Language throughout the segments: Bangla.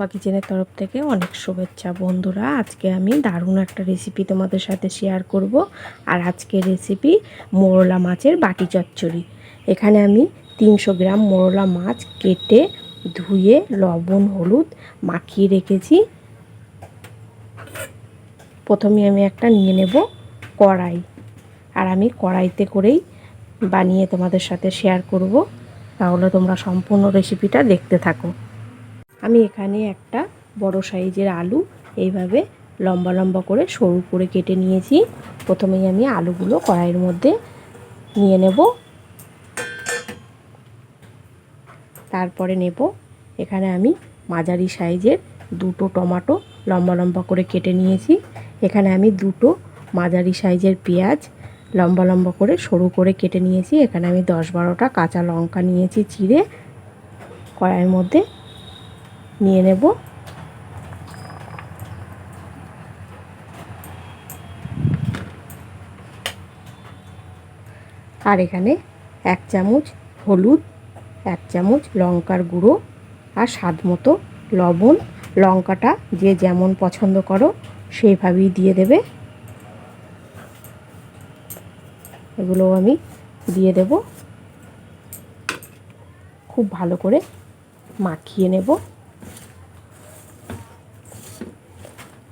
চম্পা কিচেনের তরফ থেকে অনেক শুভেচ্ছা। বন্ধুরা, আজকে আমি দারুণ একটা রেসিপি তোমাদের সাথে শেয়ার করব। আর আজকের রেসিপি মোরলা মাছের বাটি চচ্চড়ি। এখানে আমি তিনশো গ্রাম মোরলা মাছ কেটে, ধুয়ে, লবণ, হলুদ মাখিয়ে রেখেছি। প্রথমে আমি একটা নিয়ে নেব কড়াই। আর আমি কড়াইতে করেই বানিয়ে তোমাদের সাথে শেয়ার করব। তাহলে তোমরা সম্পূর্ণ রেসিপিটা দেখতে থাকো। আমি এখানে একটা বড় সাইজের আলু এইভাবে লম্বা লম্বা করে সরু করে কেটে নিয়েছি। প্রথমেই আমি আলুগুলো কড়াইয়ের মধ্যে নিয়ে নেব। তারপরে নেব এখানে আমি মাঝারি সাইজের দুটো টমাটো লম্বা লম্বা করে কেটে নিয়েছি। এখানে আমি দুটো মাঝারি সাইজের পেঁয়াজ লম্বা লম্বা করে সরু করে কেটে নিয়েছি। এখানে আমি দশ বারোটা কাঁচা লঙ্কা নিয়েছি চিড়ে। কড়াইয়ের মধ্যে নিয়ে নেব। আর এখানে এক চামচ হলুদ, এক চামচ লঙ্কার গুঁড়ো আর স্বাদ মতো লবণ। লঙ্কাটা যে যেমন পছন্দ করো সেইভাবেই দিয়ে দেবে। এগুলো আমি দিয়ে দেব। খুব ভালো করে মাখিয়ে নেব।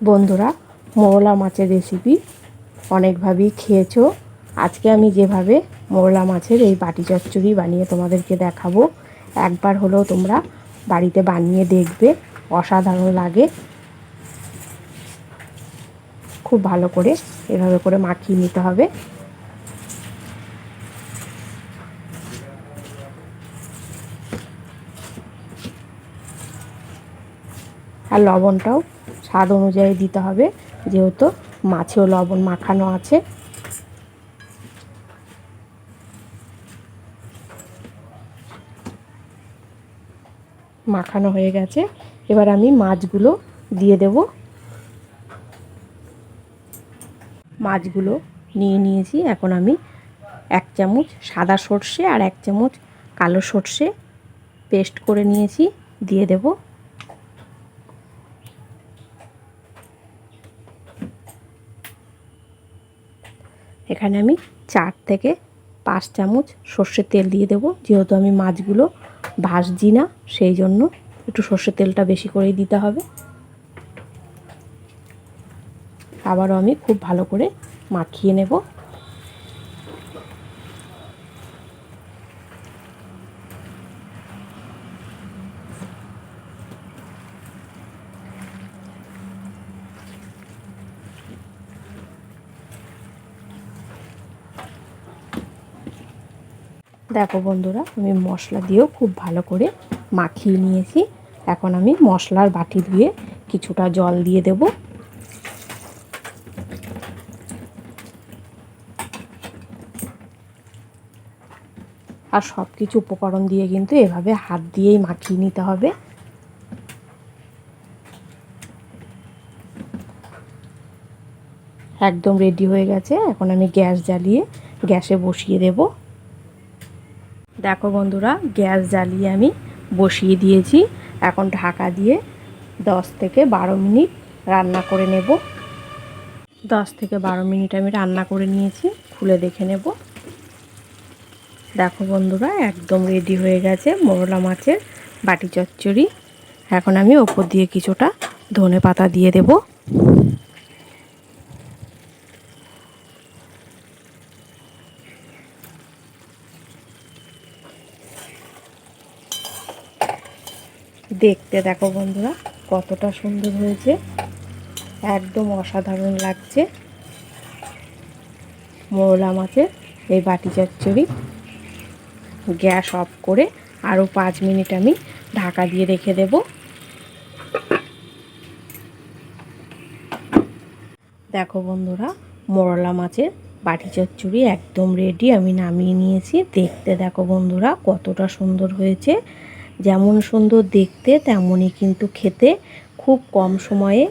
বন্ধুরা, মোরলা মাছের রেসিপি অনেকভাবেই খেয়েছো। আজকে আমি যেভাবে মোরলা মাছের এই বাটি চচ্চড়ি বানিয়ে তোমাদেরকে দেখাবো, একবার হলেও তোমরা বাড়িতে বানিয়ে দেখবে, অসাধারণ লাগে। খুব ভালো করে এভাবে করে মাখিয়ে নিতে হবে। আর লবণটাও স্বাদ অনুযায়ী দিতে হবে, যেহেতু মাছেও লবণ মাখানো আছে। মাখানো হয়ে গেছে। এবার আমি মাছগুলো দিয়ে দেব। মাছগুলো নিয়ে নিয়েছি। এখন আমি এক চামচ সাদা সর্ষে আর এক চামচ কালো সর্ষে পেস্ট করে নিয়েছি, দিয়ে দেবো। এখানে আমি চার থেকে পাঁচ চামচ সর্ষের তেল দিয়ে দেবো। যেহেতু আমি মাছগুলো ভাজছি না, সেই জন্য একটু সর্ষের তেলটা বেশি করেই দিতে হবে। আবারও আমি খুব ভালো করে মাখিয়ে নেব। দেখো বন্ধুরা, আমি মশলা দিয়েও খুব ভালো করে মাখিয়ে নিয়েছি। এখন আমি মশলার বাটি দিয়ে কিছুটা জল দিয়ে দেব। আর সব কিছু উপকরণ দিয়ে কিন্তু এভাবে হাত দিয়েই মাখিয়ে নিতে হবে। একদম রেডি হয়ে গেছে। এখন আমি গ্যাস জ্বালিয়ে গ্যাসে বসিয়ে দেবো। দেখো বন্ধুরা, গ্যাস জ্বালিয়ে আমি বসিয়ে দিয়েছি। এখন ঢাকা দিয়ে দশ থেকে বারো মিনিট রান্না করে নেব। দশ থেকে বারো মিনিট আমি রান্না করে নিয়েছি, খুলে দেখে নেব। দেখো বন্ধুরা, একদম রেডি হয়ে গেছে মোরলা মাছের বাটি চচ্চড়ি। এখন আমি ওপর দিয়ে কিছুটা ধনে পাতা দিয়ে দেবো। দেখতে দেখো বন্ধুরা, কতটা সুন্দর হয়েছে। একদম অসাধারণ লাগছে। মোরলা মাছের এই বাটি চচ্চড়ি। গ্যাস অফ করে আরও পাঁচ মিনিট আমি ঢাকা দিয়ে রেখে দেব। দেখো বন্ধুরা, মোরলা মাছের বাটি চচ্চড়ি একদম রেডি আমি নামিয়ে নিয়েছি। দেখতে দেখো বন্ধুরা, কতটা সুন্দর হয়েছে। যেমন সুন্দর দেখতে, তেমনই কিন্তু খেতে খুব কম সময়ে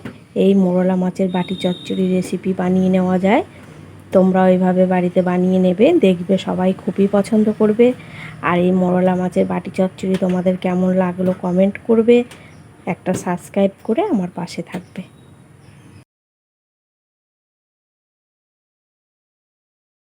এই মোরলা মাছের বাটি চচ্চড়ি রেসিপি বানিয়ে নেওয়া যায়। তোমরা ওইভাবে বাড়িতে বানিয়ে নেবে, দেখবে সবাই খুবই পছন্দ করবে। আর এই মোরলা মাছের বাটি চচ্চড়ি তোমাদের কেমন লাগল কমেন্ট করবে। একটা সাবস্ক্রাইব করে আমার পাশে থাকবে।